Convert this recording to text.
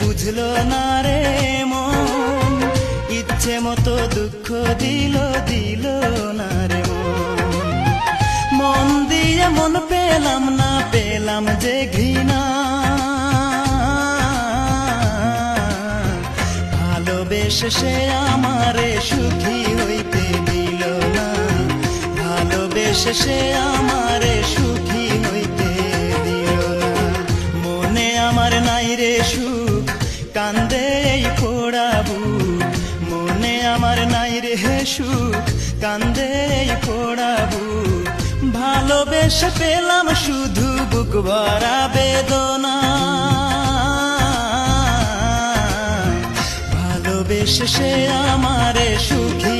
বুঝল না রে মন। ইচ্ছে মতো দুঃখ দিল দিল না রে মন। দিয়ে মন পেলাম না, পেলাম যে ঘৃণা। ভালোবেসে সে আমারে সুখী হইতে দিল না। ভালোবেসে সে আমারে সুখী সুখ কান্দে এই পোড়াবু। মনে আমার নাই রে সুখ কান্দে এই পোড়াবু। ভালোবেসে পেলাম শুধু বুক ভরা বেদনা। ভালোবেসে সে আমারে সুখী